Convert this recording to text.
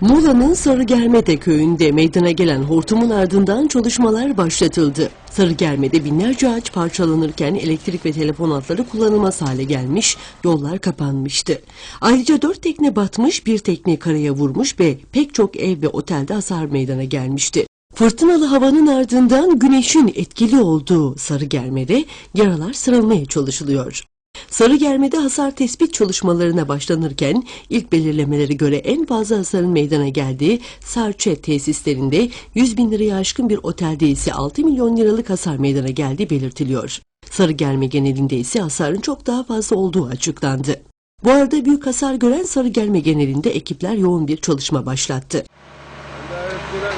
Muğla'nın Sarıgermede köyünde meydana gelen hortumun ardından çalışmalar başlatıldı. Sarıgermede binlerce ağaç parçalanırken elektrik ve telefon hatları kullanılmaz hale gelmiş, yollar kapanmıştı. Ayrıca dört tekne batmış, bir tekne karaya vurmuş ve pek çok ev ve otelde hasar meydana gelmişti. Fırtınalı havanın ardından güneşin etkili olduğu Sarıgerme'de yaralar sarılmaya çalışılıyor. Sarıgerme'de hasar tespit çalışmalarına başlanırken ilk belirlemelere göre en fazla hasarın meydana geldiği Sarçe tesislerinde 100 bin liraya aşkın bir otelde ise 6 milyon liralık hasar meydana geldiği belirtiliyor. Sarıgerme genelinde ise hasarın çok daha fazla olduğu açıklandı. Bu arada büyük hasar gören Sarıgerme genelinde ekipler yoğun bir çalışma başlattı. Güle.